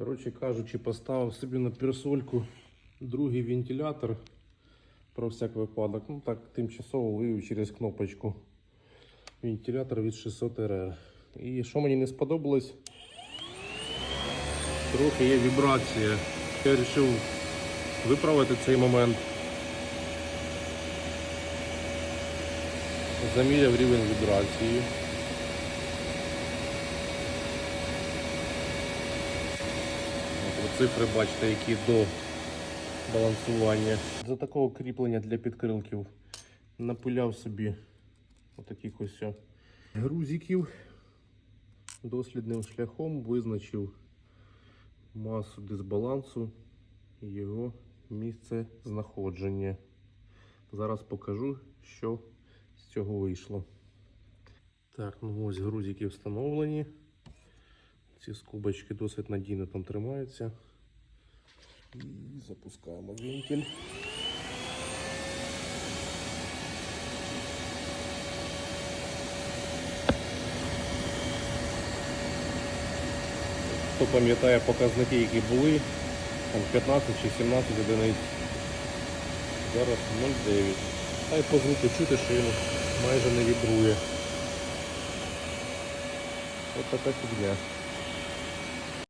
Коротше кажучи, поставив собі на персольку другий вентилятор про всяк випадок. Ну так, тимчасово вивів через кнопочку. Вентилятор від 600 РР. І що мені не сподобалось, трохи є вібрація. Я вирішив виправити цей момент. Заміряв рівень вібрації. Цифри бачите, які до балансування. За такого кріплення для підкрилків напиляв собі отаких ось грузиків. Дослідним шляхом визначив масу дисбалансу і його місце знаходження. Зараз покажу, що з цього вийшло. Так, ну ось грузики встановлені. Ці скобочки досить надійно там тримаються. І запускаємо вентиль. Хто пам'ятає показники, які були, там 15 чи 17 одиниць. Зараз 0,9. Та й по звуку чути, що він майже не вібрує. Ось така фігня.